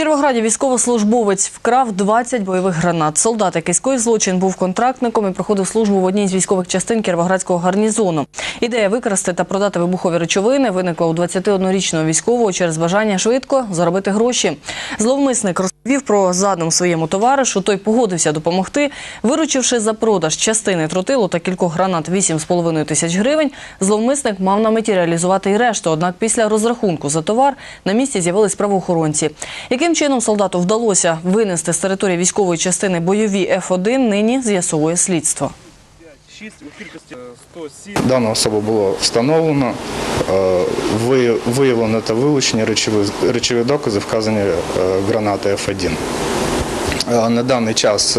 Кіровограді військовослужбовець вкрав 20 бойових гранат. Солдат, який скоїв злочин, був контрактником і проходив службу в одній з військових частин Кіровоградського гарнізону. Ідея викрасти та продати вибухові речовини виникла у 21-річного військового через бажання швидко заробити гроші. Зловмисник розповів про задум своєму товаришу. Той погодився допомогти, виручивши за продаж частини тротилу та кількох гранат 8,5 тисяч гривень. Зловмисник мав на меті реалізувати і решту. Однак після розрахунку за товар на місці з'явились правоохоронці. Яким чином солдату вдалося винести з території військової частини бойові Ф1, нині з'ясовує слідство. 6 у кількості е, 107. Дану особу було встановлено, е, ви- виявлено та вилучені речові, докази, вказані е, гранати F1. Е, На даний час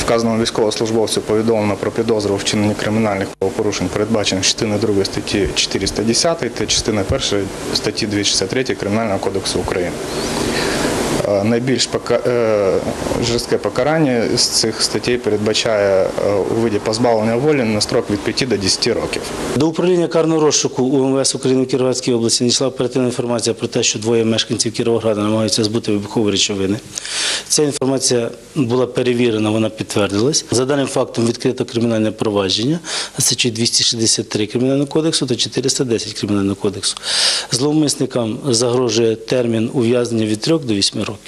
вказаному військовослужбовцю повідомлено про підозру вчиненні кримінальних правопорушень, передбачених частиною 2 статті 410 та частиною 1 статті 263 Кримінального кодексу України. Е, Найбільш е, жорстке покарання з цих статей передбачає е, у виді позбавлення волі на строк від 5 до 10 років. До управління карного розшуку УМВС України в Кіровоградській області надійшла оперативна інформація про те, що двоє мешканців Кіровограда намагаються збути вибухові речовини. Ця інформація була перевірена, вона підтвердилась. За даним фактом відкрито кримінальне провадження за статтею 263 Кримінального кодексу та 410 Кримінального кодексу. Зловмисникам загрожує термін ув'язнення від 3 до 8 років.